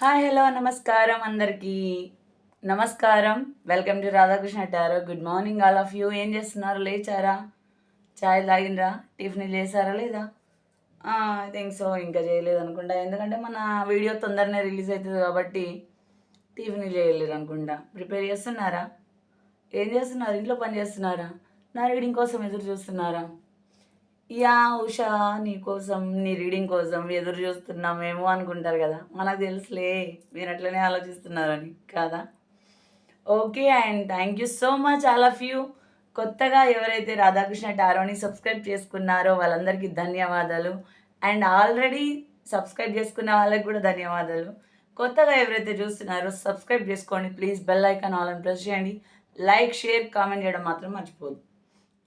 Hi hello నమస్కారం అందరికీ. నమస్కారం. Welcome to Radhakrishna tarot. Good morning all of you. ఏం చేస్తున్నారు? లేచారా? చాయ్ తాగిండ్రా? టిఫిన్ చేశారా లేదా? ఐ థింక్ సో ఇంకా చేయలేదు అనుకుంటా ఎందుకంటే మన వీడియో తొందరనే రిలీజ్ అవుతుంది కాబట్టి టిఫిన్ చేయలేరు అనుకుంటా ప్రిపేర్ చేస్తున్నారా? ఏం చేస్తున్నారు? ఇంట్లో పని చేస్తున్నారా? నా రీడింగ్ కోసం ఎదురు చూస్తున్నారా? యా ఉషా నీ కోసం నీ రీడింగ్ కోసం ఎదురు చూస్తున్నామేమో అనుకుంటారు కదా. మనకు తెలుసులే మీరు అట్లనే ఆలోచిస్తున్నారని కాదా? Okay and thank you so much all of you. కొత్తగా ఎవరైతే రాధాకృష్ణ టారోని సబ్స్క్రైబ్ చేసుకున్నారో వాళ్ళందరికీ ధన్యవాదాలు. అండ్ ఆల్రెడీ సబ్స్క్రైబ్ చేసుకున్న వాళ్ళకి కూడా ధన్యవాదాలు. కొత్తగా ఎవరైతే చూస్తున్నారో సబ్స్క్రైబ్ చేసుకోండి. ప్లీజ్ బెల్ ఐకాన్ ఆల్ అని ప్రెస్ చేయండి. లైక్ షేర్ కామెంట్ చేయడం మాత్రం మర్చిపోదు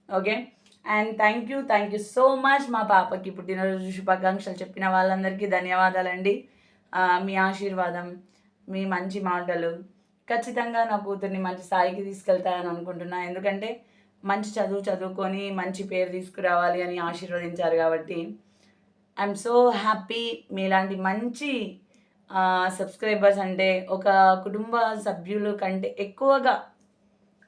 okay? And thank you thank you so much మా పాపకి పుట్టినరోజు శుభాకాంక్షలు చెప్పిన వాళ్ళందరికీ ధన్యవాదాలండి. మీ ఆశీర్వాదం మీ మంచి మాటలు ఖచ్చితంగా నా కూతుర్ని మంచి స్థాయికి తీసుకెళ్తాయని అనుకుంటున్నా. ఎందుకంటే మంచి చదువు చదువుకొని మంచి పేరు తీసుకురావాలి అని ఆశీర్వదించారు కాబట్టి ఐఎమ్ సో హ్యాపీ మీలాంటి మంచి సబ్స్క్రైబర్స్ అంటే ఒక కుటుంబ సభ్యులు కంటే ఎక్కువగా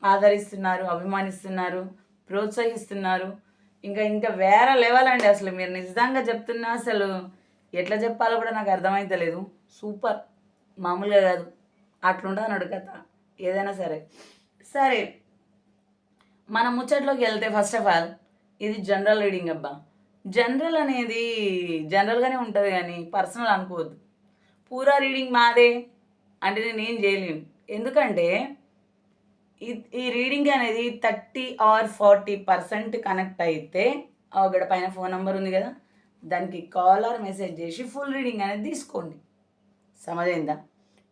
ఆదరిస్తున్నారు అభిమానిస్తున్నారు. ప్రోత్సహిస్తున్నారు. ఇంకా ఇంకా వేరే లెవెల్ అండి అసలు. మీరు నిజంగా చెప్తున్నా అసలు ఎట్లా చెప్పాలో కూడా నాకు అర్థమైతలేదు. సూపర్ మామూలుగా కాదు. అట్లుంటుంది అన్నాడు కథ. ఏదైనా సరే. సరే. మన ముచ్చట్లోకి వెళ్తే ఫస్ట్ ఆఫ్ ఆల్ ఇది జనరల్ రీడింగ్ అబ్బా. జనరల్ అనేది జనరల్గానే ఉంటుంది కానీ పర్సనల్ అనుకోవద్దు. పూరా రీడింగ్ మాదే. అంటే నేను ఏం చేయలేను. ఎందుకంటే ఈ- ఈ రీడింగ్ అనేది thirty or forty percent connect అయితే ఒకటి పైన ఫోన్ నెంబర్ ఉంది కదా దానికి కాల్ ఆర్ మెసేజ్ చేసి ఫుల్ రీడింగ్ అనేది తీసుకోండి. సమజైందా?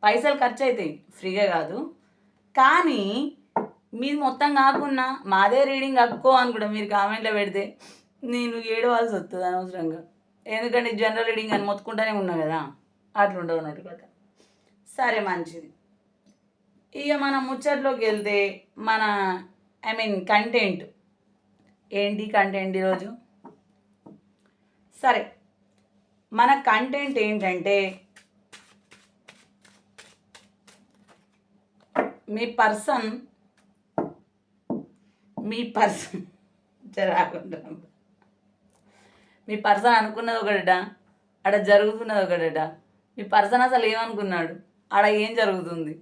పైసలు ఖర్చు అవుతాయి ఫ్రీగా కాదు. కానీ మీది మొత్తం కాకుండా మాదే రీడింగ్ అక్కో అని కూడా మీరు కామెంట్లో పెడితే నేను ఏడవాల్సి వస్తుంది అనవసరంగా. ఎందుకంటే జనరల్ రీడింగ్ అని మొత్తుకుంటానే ఉన్నా కదా అట్లుండదు అన్నట్టు కదా సరే మంచిది. ఇక మనం ముచ్చట్లోకి వెళ్తే మన ఐ మీన్ కంటెంట్ ఏంటి కంటెంట్ ఈరోజు? సరే మన కంటెంట్ ఏంటంటే మీ పర్సన్ మీ పర్సన్ జరగకుండా మీ పర్సన్ అనుకున్నది ఒకటట ఆడ జరుగుతున్నది ఒకటట. మీ పర్సన్ అసలు ఏమనుకున్నాడు? ఆడ ఏం జరుగుతుంది?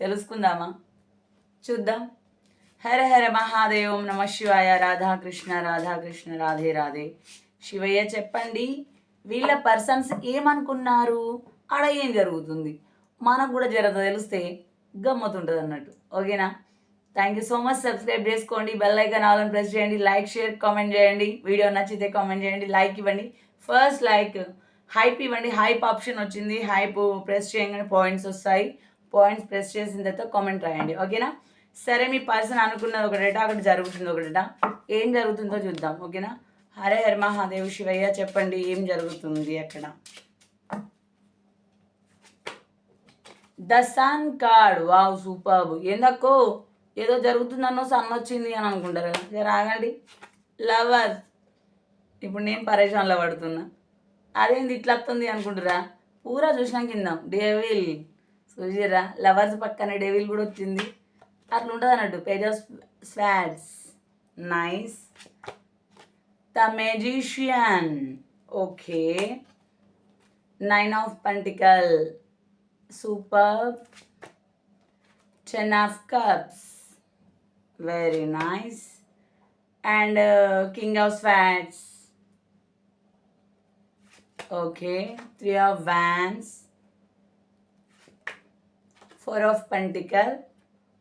తెలుసుకుందామా? చూద్దాం. హర హర మహాదేవం నమ శివాయ. రాధాకృష్ణ రాధాకృష్ణ రాధే రాధే శివయ్య చెప్పండి వీళ్ళ పర్సన్స్ ఏమనుకున్నారు? ఆడ ఏం జరుగుతుంది? మనకు కూడా జరగదు తెలిస్తే గమ్మతుంటుంది అన్నట్టు ఓకేనా? Thank you so much subscribe చేసుకోండి. బెల్ ఐకాన్ ఆల్ అని ప్రెస్ చేయండి. లైక్ షేర్ కామెంట్ చేయండి. వీడియో నచ్చితే కామెంట్ చేయండి. లైక్ ఇవ్వండి. ఫస్ట్ లైక్ హైప్ ఇవ్వండి. హైప్ ఆప్షన్ వచ్చింది. హైప్ ప్రెస్ చేయగానే పాయింట్స్ వస్తాయి. పాయింట్స్ ప్రెస్ చేసిన తర్వాత కామెంట్ రాయండి. ఓకేనా? సరే మీ పర్సన్ అనుకున్నది ఒకటేట అక్కడ జరుగుతుంది ఒకటేట ఏం జరుగుతుందో చూద్దాం ఓకేనా? హరే హర మహాదేవ్ శివయ్య చెప్పండి ఏం జరుగుతుంది అక్కడ? The sun card. Wow super. ఏందక్కో? ఏదో జరుగుతుందన్నో సన్ వచ్చింది అని అనుకుంటారు కదా. జర లవర్. ఇప్పుడు నేను పరేషాన్లో పడుతున్నా. అదేంది ఇట్లా వస్తుంది అనుకుంటురా? పూరా చూసినాం కింద. డేవిల్. చూసిరా లవర్స్ పక్కన డెవిల్ కూడా వచ్చింది. అట్లా ఉంటుంది అన్నట్టు page of swords. Nice. The magician okay. Nine of pentacle. Super. Ten of cups. Very nice. And uh, king of swords okay. Three of wands. Four of pentacle.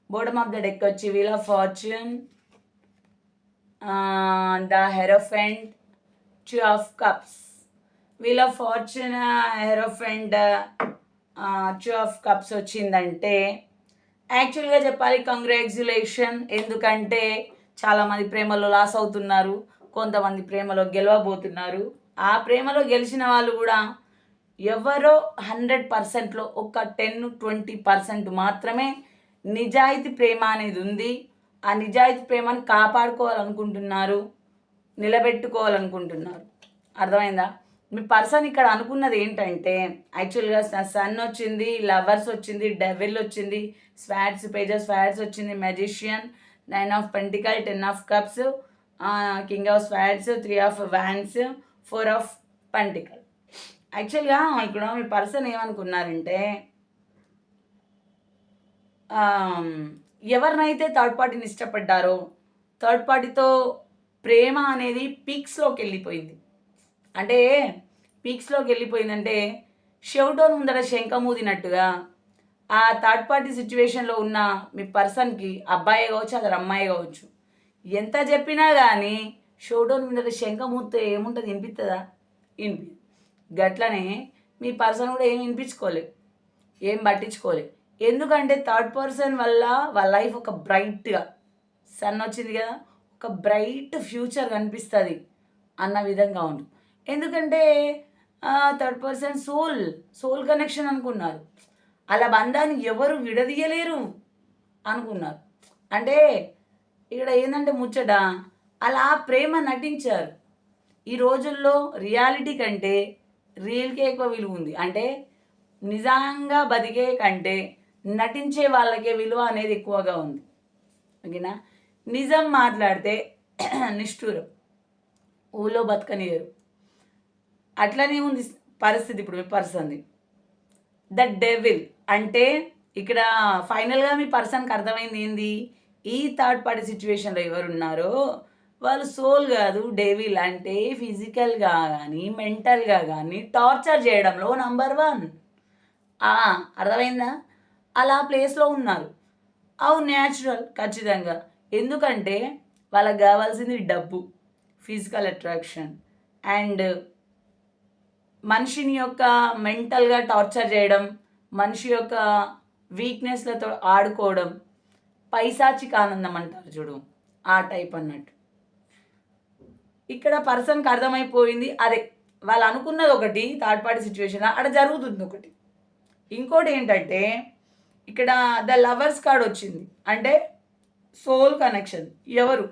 Bottom of the deck వచ్చి wheel of fortune the hierophant two of cups wheel of fortune hierophant two of cups వచ్చిందంటే యాక్చువల్గా చెప్పాలి congratulation ఎందుకంటే చాలామంది ప్రేమలో loss అవుతున్నారు. కొంతమంది ప్రేమలో గెలవబోతున్నారు. ఆ ప్రేమలో గెలిచిన వాళ్ళు కూడా ఎవరో హండ్రెడ్ పర్సెంట్లో ఒక టెన్ ట్వంటీ పర్సెంట్ మాత్రమే నిజాయితీ ప్రేమ అనేది ఉంది. ఆ నిజాయితీ ప్రేమను కాపాడుకోవాలనుకుంటున్నారు నిలబెట్టుకోవాలనుకుంటున్నారు. అర్థమైందా? మీ పర్సన్ ఇక్కడ అనుకున్నది ఏంటంటే యాక్చువల్గా సన్ వచ్చింది లవర్స్ వచ్చింది డెవిల్ వచ్చింది స్వాట్స్ పేజెస్ స్వాట్స్ వచ్చింది magician nine of pentacle ten of cups king of swords three of wands four of pentacle. యాక్చువల్గా ఇక్కడ మీ పర్సన్ ఏమనుకున్నారంటే ఎవరినైతే థర్డ్ పార్టీని ఇష్టపడ్డారో థర్డ్ పార్టీతో ప్రేమ అనేది పీక్స్లోకి వెళ్ళిపోయింది. అంటే పీక్స్లోకి వెళ్ళిపోయిందంటే షెవుటోన్ ముందర శంఖమూదినట్టుగా ఆ థర్డ్ పార్టీ సిచ్యువేషన్లో ఉన్న మీ పర్సన్కి అబ్బాయి కావచ్చు అతను అమ్మాయి కావచ్చు ఎంత చెప్పినా కానీ షోడోన్ ముందర శంఖమూర్తి ఏముంటుంది? వినిపిస్తుందా వినిపి గట్లనే మీ పర్సన్ కూడా ఏం వినిపించుకోలేదు ఏం పట్టించుకోలేదు ఎందుకంటే థర్డ్ పర్సన్ వల్ల వాళ్ళ లైఫ్ ఒక బ్రైట్గా సన్ వచ్చింది కదా ఒక బ్రైట్ ఫ్యూచర్ కనిపిస్తుంది అన్న విధంగా ఉంటుంది ఎందుకంటే third person soul soul connection అనుకున్నారు. అలా బంధాన్ని ఎవరు విడదీయలేరు అనుకున్నారు. అంటే ఇక్కడ ఏంటంటే ముచ్చట అలా ప్రేమ నటించారు. ఈ రోజుల్లో రియాలిటీ కంటే రీల్కే ఎక్కువ విలువ ఉంది అంటే నిజంగా బతికే కంటే నటించే వాళ్ళకే విలువ అనేది ఎక్కువగా ఉంది. ఓకేనా? నిజం మాట్లాడితే నిష్ఠూరం. ఊళ్ళో బతకనియరు అట్లనే ఉంది పరిస్థితి ఇప్పుడు మీ పర్సన్ది. ద డెవిల్ అంటే ఇక్కడ ఫైనల్గా మీ పర్సన్కి అర్థమైంది ఏంది? ఈ థర్డ్ పార్టీ సిచ్యువేషన్లో ఎవరున్నారో వాళ్ళు సోల్ కాదు డేవిల్ అంటే ఫిజికల్గా కానీ మెంటల్గా కానీ టార్చర్ చేయడంలో నంబర్ వన్ అర్థమైందా? అలా ప్లేస్లో ఉన్నారు. అవు న్యాచురల్ ఖచ్చితంగా. ఎందుకంటే వాళ్ళకి కావాల్సింది డబ్బు ఫిజికల్ అట్రాక్షన్ అండ్ మనిషిని యొక్క మెంటల్గా టార్చర్ చేయడం మనిషి యొక్క వీక్నెస్లతో ఆడుకోవడం పైశాచిక ఆనందం అంటారు చూడు ఆ టైప్ అన్నట్టు. ఇక్కడ పర్సన్కి అర్థమైపోయింది. అదే వాళ్ళు అనుకున్నది ఒకటి థర్డ్ పార్టీ సిచ్యువేషన్ అక్కడ జరుగుతుంది ఒకటి. ఇంకోటి ఏంటంటే ఇక్కడ ద లవర్స్ కార్డ్ వచ్చింది. అంటే సోల్ కనెక్షన్. ఎవరు?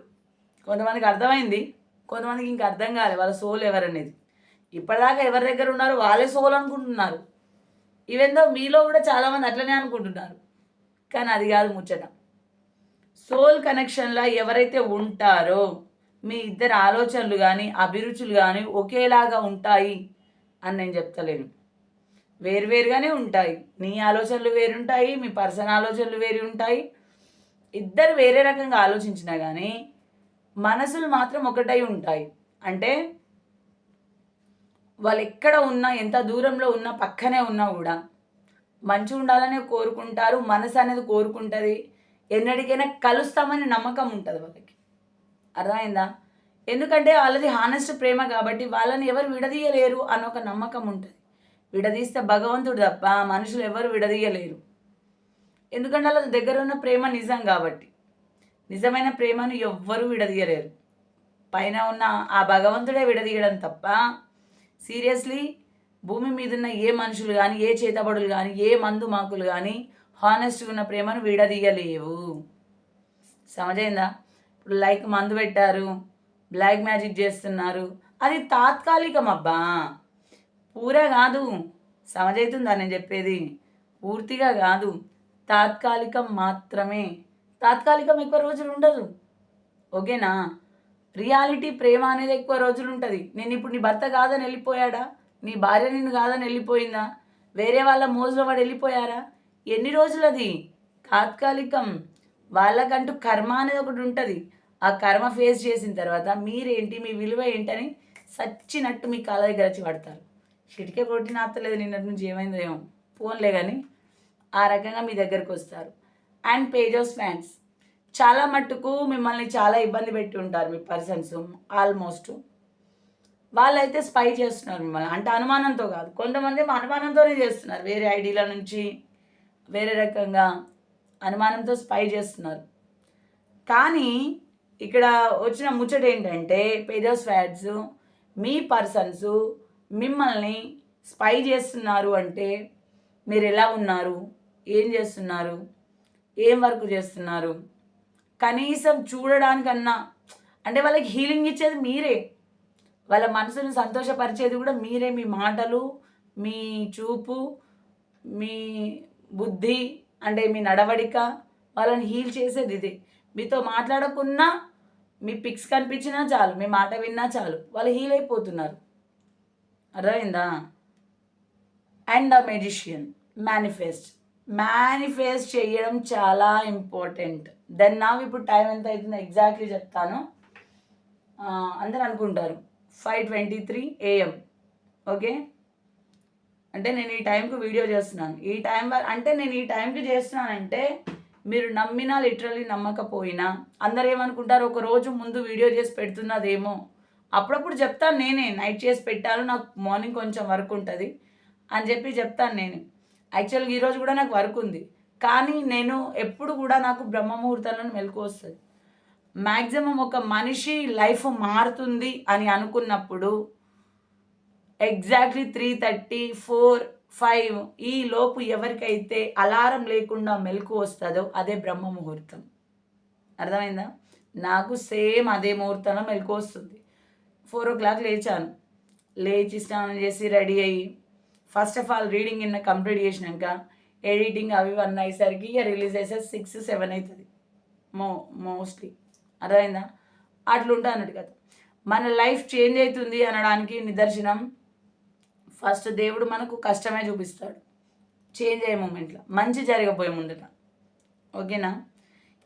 కొంతమందికి అర్థమైంది. కొంతమందికి ఇంకా అర్థం కాలేదు వాళ్ళ సోల్ ఎవరనేది ఇప్పటిదాకా ఎవరి దగ్గర ఉన్నారో వాళ్ళే సోల్ అనుకుంటున్నారు. ఈవెందో మీలో కూడా చాలామంది అట్లనే అనుకుంటున్నారు. కానీ అది కాదు ముచ్చట. సోల్ కనెక్షన్లో ఎవరైతే ఉంటారో మీ ఇద్దరి ఆలోచనలు కానీ అభిరుచులు కానీ ఒకేలాగా ఉంటాయి అని నేను చెప్తలేను. వేరువేరుగానే ఉంటాయి. నీ ఆలోచనలు వేరుంటాయి మీ పర్సన్ ఆలోచనలు వేరు ఉంటాయి. ఇద్దరు వేరే రకంగా ఆలోచించినా కానీ మనసులు మాత్రం ఒకటై ఉంటాయి. అంటే వాళ్ళు ఎక్కడ ఉన్నా ఎంత దూరంలో ఉన్నా పక్కనే ఉన్నా కూడా మంచి ఉండాలని కోరుకుంటారు మనసు అనేది కోరుకుంటుంది. ఎన్నటికైనా కలుస్తామని నమ్మకం ఉంటుంది వాళ్ళకి. అర్థమైందా? ఎందుకంటే వాళ్ళది హానెస్ట్ ప్రేమ కాబట్టి వాళ్ళని ఎవరు విడదీయలేరు అని ఒక నమ్మకం ఉంటుంది. విడదీస్తే భగవంతుడు తప్ప మనుషులు ఎవరు విడదీయలేరు. ఎందుకంటే వాళ్ళ దగ్గర ఉన్న ప్రేమ నిజం కాబట్టి. నిజమైన ప్రేమను ఎవ్వరూ విడదీయలేరు. పైన ఉన్న ఆ భగవంతుడే విడదీయడం తప్ప సీరియస్లీ భూమి మీద ఉన్న ఏ మనుషులు కానీ ఏ చేతబడులు కానీ ఏ మందు మాకులు కానీ హానెస్ట్గా ఉన్న ప్రేమను విడదీయలేవు. సమజైందా? ఇప్పుడు లైక్ మందు పెట్టారు బ్లాక్ మ్యాజిక్ చేస్తున్నారు. అది తాత్కాలికం అబ్బా. పూరా కాదు. సమజైతుందా నేను చెప్పేది? పూర్తిగా కాదు. తాత్కాలికం మాత్రమే. తాత్కాలికం ఎక్కువ రోజులు ఉండదు. ఓకేనా? రియాలిటీ ప్రేమ అనేది ఎక్కువ రోజులు ఉంటుంది. నేను ఇప్పుడు నీ భర్త కాదని వెళ్ళిపోయాడా? నీ భార్య నిన్ను కాదని వెళ్ళిపోయిందా? వేరే వాళ్ళ మోజులో వాడు వెళ్ళిపోయారా? ఎన్ని రోజులు అది తాత్కాలికం. వాళ్ళకంటూ కర్మ అనేది ఒకటి ఉంటుంది. ఆ కర్మ ఫేస్ చేసిన తర్వాత మీరేంటి మీ విలువ ఏంటని సచ్చినట్టు మీ కాళ్ళ దగ్గర వచ్చి పడతారు. చిటికే కొట్టిన ఆత్తలేదు నిన్నటి నుంచి ఏమైందో ఏమో. ఫోన్లే కానీ ఆ రకంగా మీ దగ్గరకు వస్తారు. అండ్ పేజ్ ఆఫ్ ఫ్యాన్స్ చాలా మట్టుకు మిమ్మల్ని చాలా ఇబ్బంది పెట్టి ఉంటారు మీ పర్సన్స్ ఆల్మోస్ట్ వాళ్ళైతే స్పై చేస్తున్నారు మిమ్మల్ని. అంటే అనుమానంతో కాదు. కొంతమంది అనుమానంతోనే చేస్తున్నారు. వేరే ఐడీల నుంచి వేరే రకంగా అనుమానంతో స్పై చేస్తున్నారు. కానీ ఇక్కడ వచ్చిన ముచ్చట ఏంటంటే పేదోస్ ఫ్యాడ్స్ మీ పర్సన్స్ మిమ్మల్ని స్పై చేస్తున్నారు అంటే మీరు ఎలా ఉన్నారు? ఏం చేస్తున్నారు? ఏం వర్క్ చేస్తున్నారు? కనీసం చూడడానికన్నా అంటే వాళ్ళకి హీలింగ్ ఇచ్చేది మీరే. వాళ్ళ మనసును సంతోషపరిచేది కూడా మీరే. మీ మాటలు మీ చూపు మీ బుద్ధి అంటే మీ నడవడిక వాళ్ళని హీల్ చేసేది ఇది. మీతో మాట్లాడకున్నా మీ పిక్స్ కనిపించినా చాలు మీ మాట విన్నా చాలు వాళ్ళు హీల్ అయిపోతున్నారు. అర్థమైందా? And the magician manifest manifest చేయడం చాలా ఇంపార్టెంట్ దెన్ నా ఇప్పుడు టైం ఎంత అవుతుందో ఎగ్జాక్ట్లీ చెప్తాను. అందరు అనుకుంటారు. Five twenty three AM okay అంటే నేను ఈ టైంకి వీడియో చేస్తున్నాను. ఈ టైం అంటే నేను ఈ టైంకి చేస్తున్నానంటే మీరు నమ్మినా లిటరలీ నమ్మకపోయినా అందరు ఏమనుకుంటారు ఒక రోజు ముందు వీడియో చేసి పెడుతున్నదేమో. అప్పుడప్పుడు చెప్తాను నేనే నైట్ చేసి పెట్టాను నాకు మార్నింగ్ కొంచెం వర్క్ ఉంటుంది అని చెప్పి చెప్తాను నేను. యాక్చువల్గా ఈరోజు కూడా నాకు వర్క్ ఉంది. కానీ నేను ఎప్పుడు కూడా నాకు బ్రహ్మ ముహూర్తాలను మెలకు వస్తుంది. మ్యాక్సిమం ఒక మనిషి లైఫ్ మారుతుంది అని అనుకున్నప్పుడు exactly three thirty four five ఈ లోపు ఎవరికైతే అలారం లేకుండా మెలకు వస్తుందో అదే బ్రహ్మ ముహూర్తం. అర్థమైందా? నాకు సేమ్ అదే ముహూర్తంలో మెలకు వస్తుంది. ఫోర్ ఓ క్లాక్ లేచాను. లేచి స్నానం చేసి రెడీ అయ్యి ఫస్ట్ ఆఫ్ ఆల్ రీడింగ్ ఇన్న కంప్లీట్ చేసినాక ఎడిటింగ్ అవి వన్ అయ్యేసరికి ఇక రిలీజ్ చేసే సిక్స్ సెవెన్ అవుతుంది మో మోస్ట్లీ. అర్థమైందా? అట్లుంటా అన్నట్టు కదా. మన లైఫ్ చేంజ్ అవుతుంది అనడానికి నిదర్శనం ఫస్ట్ దేవుడు మనకు కష్టమే చూపిస్తాడు. చేంజ్ అయ్యే మూమెంట్లో మంచి జరగబోయే ముందట. ఓకేనా?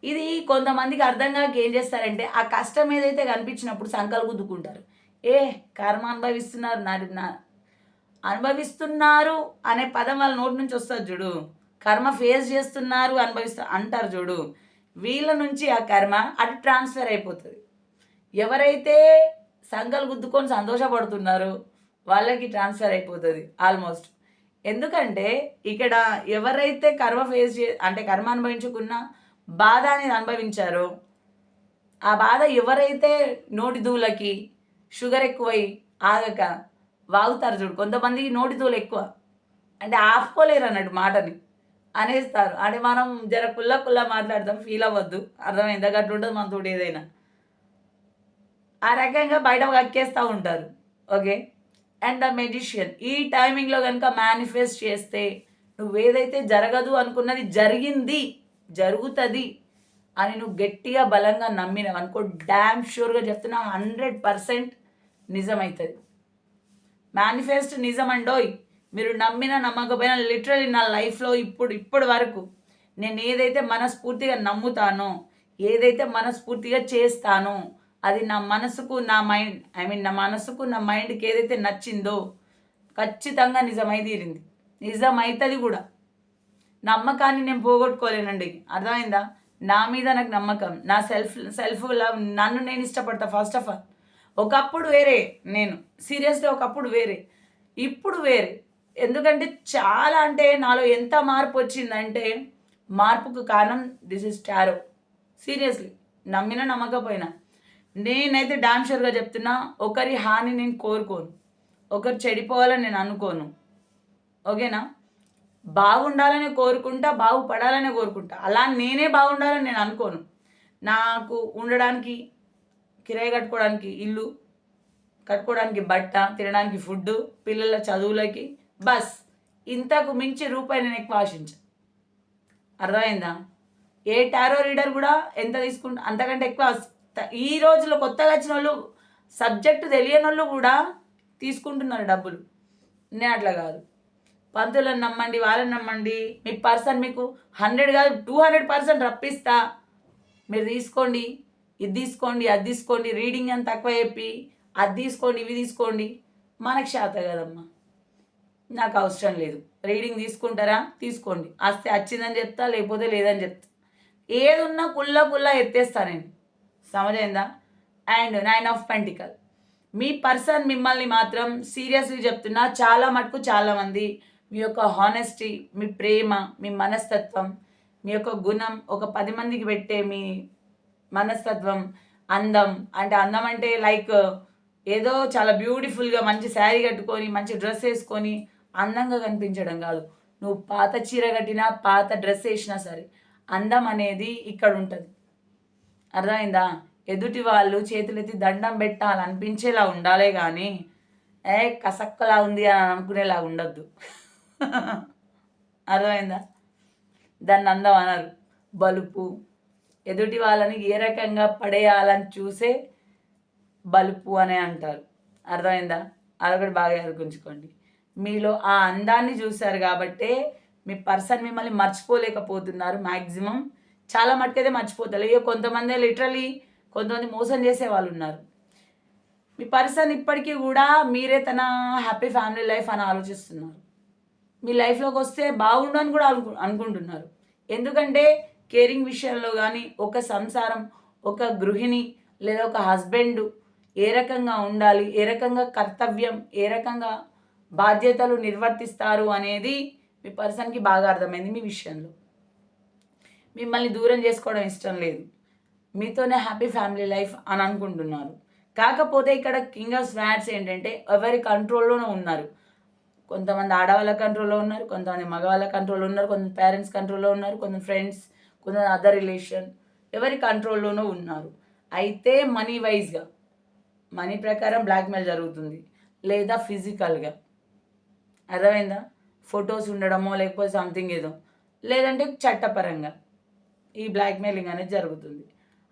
ఇది కొంతమందికి అర్థం కాక ఏం చేస్తారంటే ఆ కష్టం ఏదైతే కనిపించినప్పుడు సంకలు గుద్దుకుంటారు. ఏ కర్మ అనుభవిస్తున్నారు నా నా అనుభవిస్తున్నారు అనే పదం వాళ్ళ నోటి నుంచి వస్తుంది చూడు. కర్మ ఫేస్ చేస్తున్నారు అనుభవిస్తారు అంటారు చూడు. వీళ్ళ నుంచి ఆ కర్మ అటు ట్రాన్స్ఫర్ అయిపోతుంది. ఎవరైతే సంకలు గుద్దుకొని సంతోషపడుతున్నారో వాళ్ళకి ట్రాన్స్ఫర్ అయిపోతుంది ఆల్మోస్ట్ ఎందుకంటే ఇక్కడ ఎవరైతే కర్మ ఫేస్ చే అంటే కర్మ అనుభవించుకున్న బాధ అనేది అనుభవించారో ఆ బాధ ఎవరైతే నోటి దూలకి షుగర్ ఎక్కువై ఆగక వాగుతారు చూడు కొంతమందికి నోటి దూలు ఎక్కువ. అంటే ఆపుకోలేరు అన్నట్టు మాటని. అనేస్తారు. అంటే మనం జర కుల్ల కుల్ల మాట్లాడతాం ఫీల్ అవ్వద్దు. అర్థమైంది? గట్ల ఉంటుంది మనతో ఏదైనా. ఆ రకంగా బయట కక్కేస్తూ ఉంటారు. ఓకే? అండ్ ద మెజిషియన్ ఈ టైమింగ్లో కనుక మేనిఫెస్ట్ చేస్తే నువ్వు ఏదైతే జరగదు అనుకున్నది జరిగింది జరుగుతుంది అని నువ్వు గట్టిగా బలంగా నమ్మినావు అనుకో డ్యామ్ షూర్గా చెప్తున్నా హండ్రెడ్ పర్సెంట్ నిజమవుతుంది మేనిఫెస్ట్ నిజం అండోయ్ మీరు నమ్మిన నమ్మకపోయినా లిటరలీ నా లైఫ్లో ఇప్పుడు ఇప్పటి వరకు నేను ఏదైతే మనస్ఫూర్తిగా నమ్ముతానో ఏదైతే మనస్ఫూర్తిగా చేస్తానో అది నా మనసుకు నా మైండ్ ఐ మీన్ నా మనసుకు నా మైండ్కి ఏదైతే నచ్చిందో ఖచ్చితంగా నిజమై తీరింది. నిజమైతుంది కూడా. నమ్మకాన్ని నేను పోగొట్టుకోలేనండి. అర్థమైందా? నా మీద నాకు నమ్మకం. నా సెల్ఫ్ సెల్ఫ్ లవ్ నన్ను నేను ఇష్టపడతా ఫస్ట్ ఆఫ్ ఆల్ ఒకప్పుడు వేరే నేను. సీరియస్లీ ఒకప్పుడు వేరే. ఇప్పుడు వేరే. ఎందుకంటే చాలా అంటే నాలో ఎంత మార్పు వచ్చిందంటే మార్పుకు కారణం దిస్ ఇస్ టారో సీరియస్లీ నమ్మినా నమ్మకపోయినా. నేనైతే డామ్ షూర్గా చెప్తున్నా ఒకరి హాని నేను కోరుకోను. ఒకరు చెడిపోవాలని నేను అనుకోను. ఓకేనా? బాగుండాలని కోరుకుంటా బాగుపడాలని కోరుకుంటా. అలా నేనే బాగుండాలని నేను అనుకోను. నాకు ఉండడానికి కిరాయి కట్టుకోవడానికి ఇల్లు కట్టుకోవడానికి బట్ట తినడానికి ఫుడ్ పిల్లల చదువులకి బస్. ఇంతకు మించి రూపాయి నేను ఎక్కువ ఆశించ. అర్థమైందా? ఏ టారో రీడర్ కూడా ఎంత తీసుకుంటా అంతకంటే ఎక్కువ ఈ రోజుల్లో కొత్తగా వచ్చిన వాళ్ళు సబ్జెక్ట్ తెలియని వాళ్ళు కూడా తీసుకుంటున్నారు డబ్బులు. నేను అట్లా కాదు. పంతులను నమ్మండి వాళ్ళని నమ్మండి. మీ పర్సన్ మీకు హండ్రెడ్ కాదు టూ హండ్రెడ్ పర్సెంట్ రప్పిస్తా. మీరు తీసుకోండి ఇది తీసుకోండి అది తీసుకోండి రీడింగ్ అని తక్కువ చెప్పి అది తీసుకోండి ఇవి తీసుకోండి. మనకు శాత కదమ్మా. నాకు అవసరం లేదు. రీడింగ్ తీసుకుంటారా? తీసుకోండి. వస్తే వచ్చిందని చెప్తా లేకపోతే లేదని చెప్తా. ఏది ఉన్నా కుల్ల కుల్ల ఎత్తేస్తా నేను. సమజైందా? And nine of pentacle. Me person మిమ్మల్ని మాత్రం సీరియస్లీ చెప్తున్నా చాలా మటుకు చాలామంది మీ యొక్క హానెస్టీ మీ ప్రేమ మీ మనస్తత్వం మీ యొక్క గుణం ఒక పది మందికి పెట్టే మీ మనస్తత్వం అందం. అంటే అందం అంటే లైక్ ఏదో చాలా బ్యూటిఫుల్గా మంచి శారీ కట్టుకొని మంచి డ్రెస్ వేసుకొని అందంగా కనిపించడం కాదు. నువ్వు పాత చీర కట్టినా పాత డ్రెస్ వేసినా సరే అందం అనేది ఇక్కడ ఉంటుంది. అర్థమైందా? ఎదుటి వాళ్ళు చేతులెత్తి దండం పెట్టాలనిపించేలా ఉండాలే కానీ ఏ కసక్కలా ఉంది అని అనుకునేలా ఉండద్దు. అర్థమైందా? దాన్ని అందం అనరు బలుపు. ఎదుటి వాళ్ళని ఏ రకంగా పడేయాలని చూసే బలుపు అనే అంటారు. అర్థమైందా? అదొకటి బాగా గుంచుకోండి మీలో ఆ అందాన్ని చూశారు కాబట్టే మీ పర్సన్ మిమ్మల్ని మర్చిపోలేకపోతున్నారు మ్యాక్సిమం చాలా మటుకైతే మర్చిపోతారు అయ్యో కొంతమంది లిటరలీ కొంతమంది మోసం చేసే వాళ్ళు ఉన్నారు. మీ పర్సన్ ఇప్పటికీ కూడా మీరే తన హ్యాపీ ఫ్యామిలీ లైఫ్ అని ఆలోచిస్తున్నారు. మీ లైఫ్లోకి వస్తే బాగుండు అని కూడా అనుకు అనుకుంటున్నారు. ఎందుకంటే కేరింగ్ విషయంలో కానీ ఒక సంసారం ఒక గృహిణి లేదా ఒక హస్బెండ్ ఏ రకంగా ఉండాలి ఏ రకంగా కర్తవ్యం ఏ రకంగా బాధ్యతలు నిర్వర్తిస్తారు అనేది మీ పర్సన్కి బాగా అర్థమైంది మీ విషయంలో. మిమ్మల్ని దూరం చేసుకోవడం ఇష్టం లేదు. మీతోనే హ్యాపీ ఫ్యామిలీ లైఫ్ అని అనుకుంటున్నారు. కాకపోతే ఇక్కడ కింగ్ ఆఫ్ స్వాట్స్ ఏంటంటే ఎవరి కంట్రోల్లోనూ ఉన్నారు. కొంతమంది ఆడవాళ్ళ కంట్రోల్లో ఉన్నారు కొంతమంది మగవాళ్ళ కంట్రోల్లో ఉన్నారు కొంత పేరెంట్స్ కంట్రోల్లో ఉన్నారు కొంత ఫ్రెండ్స్ కొంతమంది అదర్ రిలేషన్ ఎవరి కంట్రోల్లోనూ ఉన్నారు. అయితే మనీ వైజ్గా మనీ ప్రకారం బ్లాక్మెయిల్ జరుగుతుంది. లేదా ఫిజికల్గా అర్థమైందా? ఫొటోస్ ఉండడమో లేకపోతే సంథింగ్ ఏదో. లేదంటే చట్టపరంగా. ఈ బ్లాక్మెయిలింగ్ అనేది జరుగుతుంది.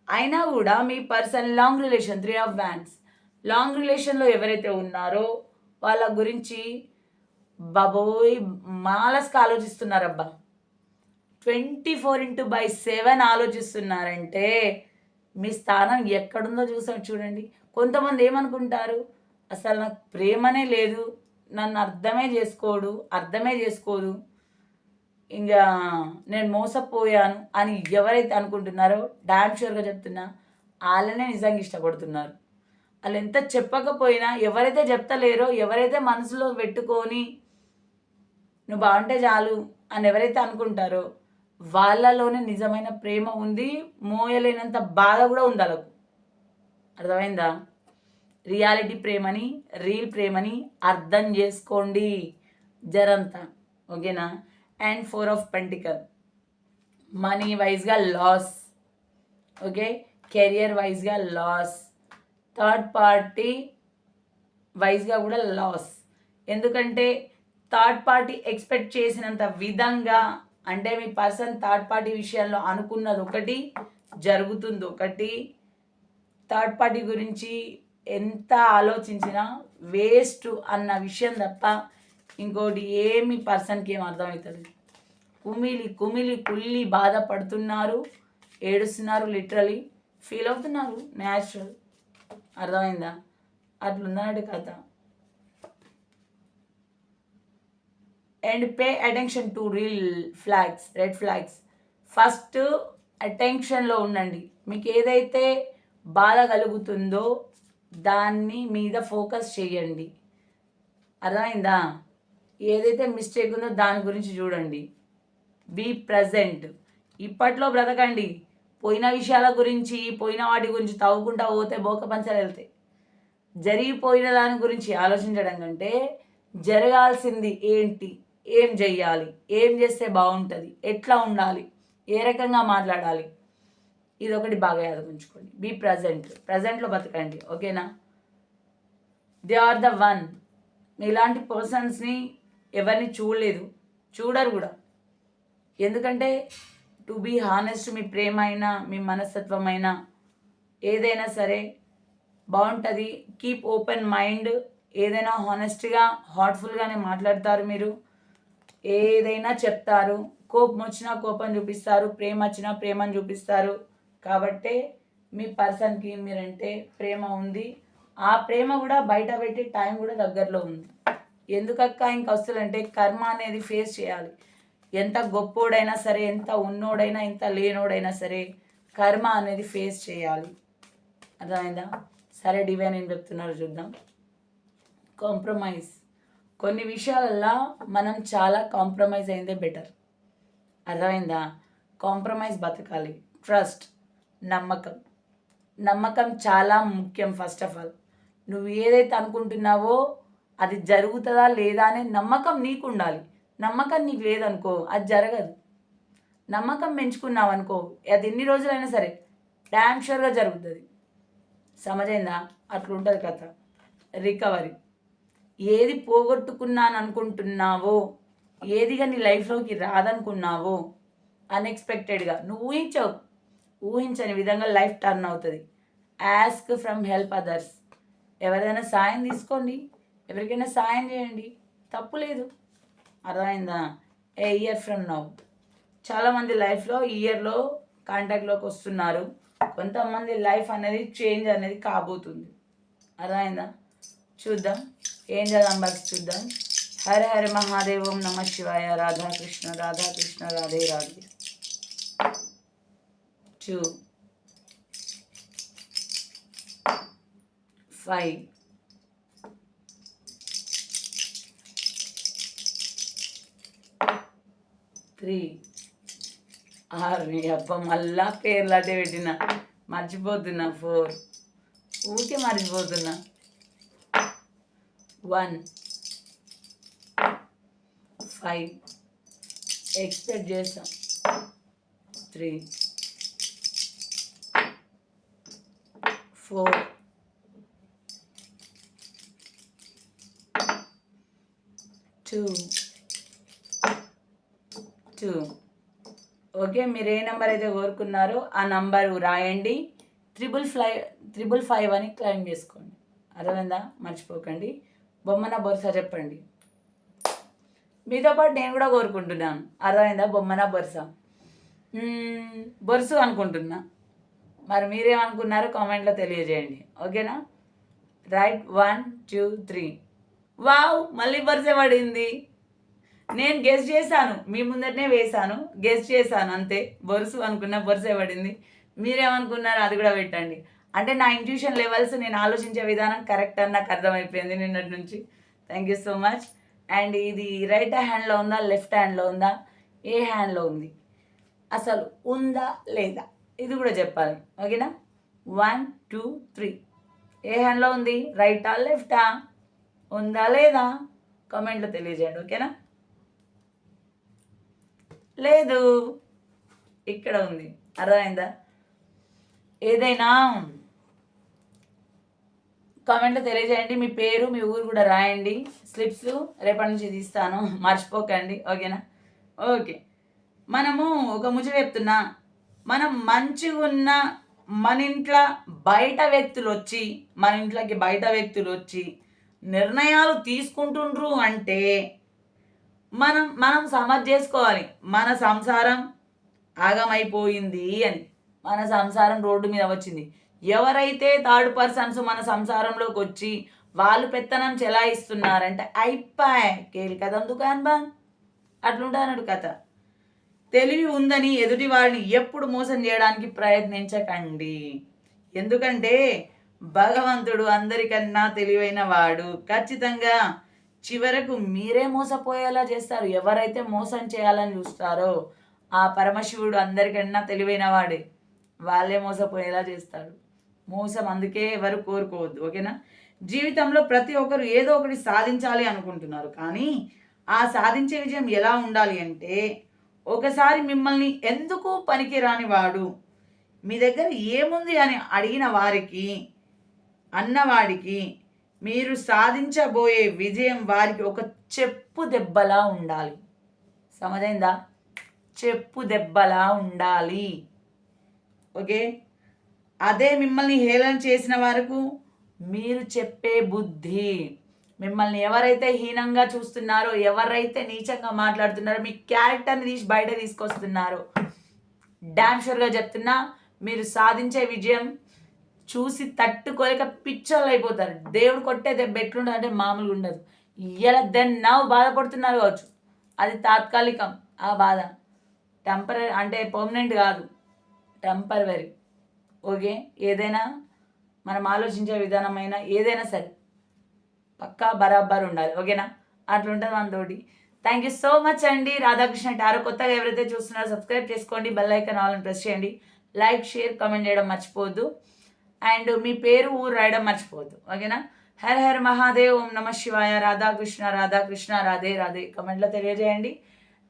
అయినా కూడా మీ person long relation three of bands long రిలేషన్లో ఎవరైతే ఉన్నారో వాళ్ళ గురించి బాబోయ్ మాలస్గా ఆలోచిస్తున్నారబ్బా twenty four into by seven ఆలోచిస్తున్నారంటే మీ స్థానం ఎక్కడుందో చూసాం చూడండి. కొంతమంది ఏమనుకుంటారు? అసలు నాకు ప్రేమనే లేదు. నన్ను అర్థమే చేసుకోడు అర్థమే చేసుకోదు. ఇంకా నేను మోసపోయాను అని ఎవరైతే అనుకుంటున్నారో డామ్ షూర్గా చెప్తున్నా వాళ్ళనే నిజంగా ఇష్టపడుతున్నారు. వాళ్ళు ఎంత చెప్పకపోయినా ఎవరైతే చెప్తలేరో ఎవరైతే మనసులో పెట్టుకొని నువ్వు బాగుంటే చాలు అని ఎవరైతే అనుకుంటారో వాళ్ళలోనే నిజమైన ప్రేమ ఉంది మోయలేనంత బాధ కూడా ఉంది వాళ్ళకు. అర్థమైందా? రియాలిటీ ప్రేమని రీల్ ప్రేమని అర్థం చేసుకోండి. జరంతా. ఓకేనా? And four of pentacle money వైజ్గా లాస్ ఓకే కెరియర్ వైజ్గా లాస్ థర్డ్ పార్టీ వైజ్గా కూడా లాస్ ఎందుకంటే థర్డ్ పార్టీ ఎక్స్పెక్ట్ చేసినంత విధంగా అంటే మీ పర్సన్ థర్డ్ పార్టీ విషయంలో అనుకున్నది ఒకటి జరుగుతుంది ఒకటి. థర్డ్ పార్టీ గురించి ఎంత ఆలోచించినా వేస్ట్ అన్న విషయం తప్ప ఇంకోటి ఏమి పర్సన్కి ఏం అర్థమవుతుంది? కుమిలి కుమిలి కుల్లి బాధపడుతున్నారు ఏడుస్తున్నారు లిటరలీ ఫీల్ అవుతున్నారు న్యాచురల్ అర్థమైందా? అట్లుందన్నట్టు కథ? And pay attention to real flags red flags first అటెన్షన్లో ఉండండి. మీకు ఏదైతే బాధ కలుగుతుందో దాన్ని మీద ఫోకస్ చేయండి. అర్థమైందా? ఏదైతే మిస్టేక్ ఉందో దాని గురించి చూడండి. బీ ప్రజెంట్ ఇప్పట్లో బ్రతకండి. పోయిన విషయాల గురించి పోయిన వాటి గురించి తవ్వుకుంటా పోతే బోక పంచలు వెళ్తాయి. జరిగిపోయిన దాని గురించి ఆలోచించడం కంటే జరగాల్సింది ఏంటి? ఏం చెయ్యాలి? ఏం చేస్తే బాగుంటుంది? ఎట్లా ఉండాలి? ఏ రకంగా మాట్లాడాలి? ఇది ఒకటి బాగా యాదగించుకోండి. బీ ప్రజెంట్ ప్రజెంట్లో బతకండి. ఓకేనా? దే ఆర్ ద వన్ ఇలాంటి పర్సన్స్ని ఎవరిని చూడలేదు చూడరు కూడా. ఎందుకంటే టు బీ హానెస్ట్ మీ ప్రేమ అయినా మీ మనస్తత్వం అయినా ఏదైనా సరే బాగుంటుంది. కీప్ ఓపెన్ మైండ్ ఏదైనా హానెస్ట్గా హార్ట్ఫుల్గానే మాట్లాడతారు మీరు. ఏదైనా చెప్తారు. కోపం వచ్చినా కోపం చూపిస్తారు. ప్రేమ వచ్చినా ప్రేమను చూపిస్తారు. కాబట్టే మీ పర్సన్కి మీరంటే ప్రేమ ఉంది. ఆ ప్రేమ కూడా బయట పెట్టి టైం కూడా దగ్గరలో ఉంది. ఎందుకక్క ఇంక వస్తుందంటే కర్మ అనేది ఫేస్ చేయాలి. ఎంత గొప్పోడైనా సరే ఎంత ఉన్నోడైనా ఎంత లేనోడైనా సరే కర్మ అనేది ఫేస్ చేయాలి. అర్థమైందా? సరే డివైన్ ఏం చెప్తున్నారు చూద్దాం. కాంప్రమైజ్. కొన్ని విషయాలల్లో మనం చాలా కాంప్రమైజ్ అయిందే బెటర్. అర్థమైందా? కాంప్రమైజ్ బతకాలి. ట్రస్ట్ నమ్మకం. నమ్మకం చాలా ముఖ్యం ఫస్ట్ ఆఫ్ ఆల్ నువ్వు ఏదైతే అనుకుంటున్నావో అది జరుగుతుందా లేదా అనే నమ్మకం నీకు ఉండాలి నమ్మకం నీకు లేదనుకో అది జరగదు. నమ్మకం పెంచుకున్నావు అనుకో అది ఎన్ని రోజులైనా సరే డ్యామ్ షూర్గా జరుగుతుంది. సమజైందా? అట్లుంటుంది కథ. రికవరీ. ఏది పోగొట్టుకున్నాను అనుకుంటున్నావో ఏదిగా నీ లైఫ్లోకి రాదనుకున్నావో అన్ఎక్స్పెక్టెడ్గా నువ్వు ఊహించవు. ఊహించని విధంగా లైఫ్ టర్న్ అవుతుంది. యాస్క్ ఫ్రమ్ హెల్ప్ అదర్స్ ఎవరైనా సాయం తీసుకోండి. ఎవరికైనా సాయం చేయండి. తప్పు లేదు. అర్థమైందా? A year from now. చాలామంది లైఫ్లో ఇయర్లో కాంటాక్ట్లోకి వస్తున్నారు. కొంతమంది లైఫ్ అనేది చేంజ్ అనేది కాబోతుంది. అర్థమైందా? చూద్దాం. ఏం చదవం బస్ చూద్దాం. హర హర మహాదేవం నమ శివాయ. Radhakrishna Radhakrishna Radhe Radhe. Two five three. ఆరు నీ అబ్బ మళ్ళా పేర్లు అదే పెట్టిన. మర్చిపోతున్నా ఫోర్. ఊరికే మర్చిపోతున్నా. వన్. ఫైవ్. ఎక్స్పెక్ట్ చేస్తాం three. Four. Two. Two okay మీరు ఏ నెంబర్ అయితే కోరుకున్నారో ఆ నంబర్ రాయండి. త్రిబుల్ ఫ్లై త్రిబుల్ ఫైవ్ అని క్లెయిమ్ చేసుకోండి. అర్థమైందా? మర్చిపోకండి. బొమ్మన బొరుస చెప్పండి. మీతో పాటు నేను కూడా కోరుకుంటున్నాను. అర్థమైందా? బొమ్మన బొరుస. బొరుసు అనుకుంటున్నా. మరి మీరేమనుకున్నారో కామెంట్లో తెలియజేయండి. ఓకేనా? Right one two three. Wow మళ్ళీ బొరుసే పడింది. నేను గెస్ట్ చేశాను. మీ ముందరనే వేశాను. గెస్ట్ చేశాను. అంతే. బొరుసు అనుకున్న బొరుసే పడింది. మీరేమనుకున్నారు అది కూడా పెట్టండి. అంటే నా ఇంట్యూషన్ లెవెల్స్ నేను ఆలోచించే విధానం కరెక్ట్ అని నాకు అర్థమైపోయింది నిన్నటి నుంచి. Thank you so much and ఇది రైట్ హ్యాండ్లో ఉందా లెఫ్ట్ హ్యాండ్లో ఉందా? ఏ హ్యాండ్లో ఉంది? అసలు ఉందా లేదా? ఇది కూడా చెప్పాలి. ఓకేనా? వన్ టూ త్రీ ఏ హ్యాండ్లో ఉంది? రైటా లెఫ్టా ఉందా లేదా? కామెంట్లో తెలియజేయండి. ఓకేనా? లేదు. ఇక్కడ ఉంది. అర్థమైందా? ఏదైనా కామెంట్లో తెలియజేయండి. మీ పేరు మీ ఊరు కూడా రాయండి. స్లిప్స్ రేపటి నుంచి తీస్తాను. మర్చిపోకండి. ఓకేనా? ఓకే. మనము ఒక ముచ్చట చెప్తున్నా. మనం మంచిగా ఉన్న మన ఇంట్లో బయట వ్యక్తులు వచ్చి మన ఇంట్లోకి బయట వ్యక్తులు వచ్చి నిర్ణయాలు తీసుకుంటుండ్రు అంటే మనం మనం సమర్థ చేసుకోవాలి. మన సంసారం ఆగమైపోయింది అని. మన సంసారం రోడ్డు మీద వచ్చింది. ఎవరైతే థర్డ్ పర్సన్స్ మన సంసారంలోకి వచ్చి వాళ్ళు పెత్తనం చెలాయిస్తున్నారంటే అయిపోయా కేలి కథం దుకాన్ బా. అట్లుంటానడు కథ. తెలివి ఉందని ఎదుటి వాడిని ఎప్పుడు మోసం చేయడానికి ప్రయత్నించకండి. ఎందుకంటే భగవంతుడు అందరికన్నా తెలివైన వాడు. ఖచ్చితంగా చివరకు మీరే మోసపోయేలా చేస్తారు. ఎవరైతే మోసం చేయాలని చూస్తారో ఆ పరమశివుడు అందరికన్నా తెలివైన వాడే. వాళ్ళే మోసపోయేలా చేస్తాడు. మోసం అందుకే ఎవరు కోరుకోవద్దు ఓకేనా? జీవితంలో ప్రతి ఒక్కరు ఏదో ఒకటి సాధించాలి అనుకుంటున్నారు. కానీ ఆ సాధించే విజయం ఎలా ఉండాలి అంటే ఒకసారి మిమ్మల్ని ఎందుకు పనికిరాని వాడు? మీ దగ్గర ఏముంది అని అడిగిన వారికి అన్నవాడికి మీరు సాధించబోయే విజయం వారికి ఒక చెప్పు దెబ్బలా ఉండాలి. సమజైందా చెప్పు దెబ్బలా ఉండాలి. ఓకే? అదే మిమ్మల్ని హేళన చేసిన వరకు మీరు చెప్పే బుద్ధి. మిమ్మల్ని ఎవరైతే హీనంగా చూస్తున్నారో ఎవరైతే నీచంగా మాట్లాడుతున్నారో మీ క్యారెక్టర్ని తీసి బయట తీసుకొస్తున్నారో. డ్యామ్ షూర్గా చెప్తున్నా మీరు సాధించే విజయం చూసి తట్టుకోలేక పిచ్చర్లు అయిపోతారు. దేవుడు కొట్టే దెబ్బ ఎట్లుండదు అంటే మామూలుగా ఉండదు. ఇలా దెన్ నవ్వు బాధపడుతున్నారు కావచ్చు. అది తాత్కాలికం ఆ బాధ. టెంపరీ అంటే పర్మనెంట్ కాదు. Temporary okay? ఏదైనా మనం ఆలోచించే విధానమైనా ఏదైనా సరే. పక్కా బరాబర్ ఉండాలి. ఓకేనా? అట్లుంటుంది మనతోటి థ్యాంక్ యూ సో మచ్ అండి. రాధాకృష్ణ టారో కొత్తగా ఎవరైతే చూస్తున్నారో సబ్స్క్రైబ్ చేసుకోండి. బెల్ ఐకాన్ ఆల్ ప్రెస్ చేయండి. లైక్ షేర్ కామెంట్ చేయడం మర్చిపోవద్దు. అండ్ మీ పేరు ఊరు రాయడం మర్చిపోవద్దు. ఓకేనా? హర్ హర్ మహాదేవ్ ఓం నమ శివాయ రాధాకృష్ణ రాధాకృష్ణ రాధే రాధే కమెంట్లో తెలియజేయండి.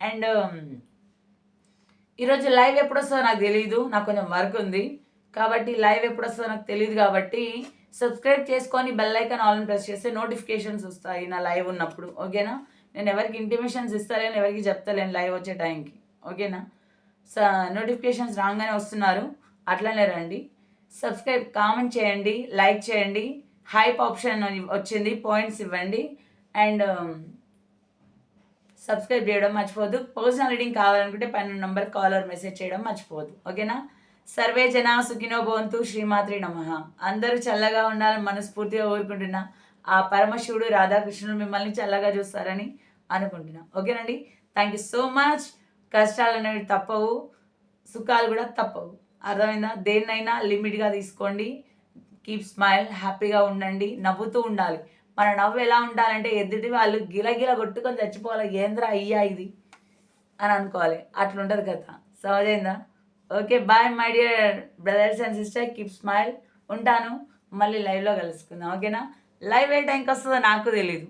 అండ్ ఈరోజు లైవ్ ఎప్పుడు వస్తుందో నాకు తెలియదు నాకు కొంచెం వర్క్ ఉంది. కాబట్టి లైవ్ ఎప్పుడు వస్తుందో నాకు తెలియదు కాబట్టి సబ్స్క్రైబ్ చేసుకొని బెల్ ఐకాన్ ఆల్ ప్రెస్ చేస్తే నోటిఫికేషన్స్ వస్తాయి నా లైవ్ ఉన్నప్పుడు. ఓకేనా? నేను ఎవరికి ఇంటిమేషన్స్ ఇస్తాలేను ఎవరికి చెప్తలేను లైవ్ వచ్చే టైంకి ఓకేనా? స నోటిఫికేషన్స్ రాగానే వస్తున్నారు. అట్లనే రండి. సబ్స్క్రైబ్ కామెంట్ చేయండి లైక్ చేయండి. హైప్ ఆప్షన్ వచ్చింది పాయింట్స్ ఇవ్వండి. అండ్ సబ్స్క్రైబ్ um, చేయడం మర్చిపోదు పర్సనల్ రీడింగ్ కావాలనుకుంటే పైన నంబర్ కాల్ మెసేజ్ చేయడం మర్చిపోదు ఓకేనా సర్వే జన సుఖినో భవంతు శ్రీమాత్రి నమ. అందరూ చల్లగా ఉండాలని మనస్ఫూర్తిగా కోరుకుంటున్నా. ఆ పరమశివుడు రాధాకృష్ణుడు మిమ్మల్ని చల్లగా చూస్తారని అనుకుంటున్నా. ఓకేనండి థ్యాంక్ యూ సో మచ్ కష్టాలు అనేవి తప్పవు. సుఖాలు కూడా తప్పవు. అర్థమైందా? దేన్నైనా లిమిట్గా తీసుకోండి. కీప్ స్మైల్ హ్యాపీగా ఉండండి నవ్వుతూ ఉండాలి. మన నవ్వు ఎలా ఉండాలంటే ఎదుటి వాళ్ళు గిలగిల కొట్టుకొని చచ్చిపోవాలి? ఏంద్రా అయ్యా ఇది? అని అనుకోవాలి. అట్లుంటుంది కదా సహజైందా okay bye my dear brothers and sister keep smile ఉంటాను. మళ్ళీ లైవ్లో కలుసుకుందాం. ఓకేనా లైవ్ ఏ టైంకి వస్తుందో నాకు తెలీదు.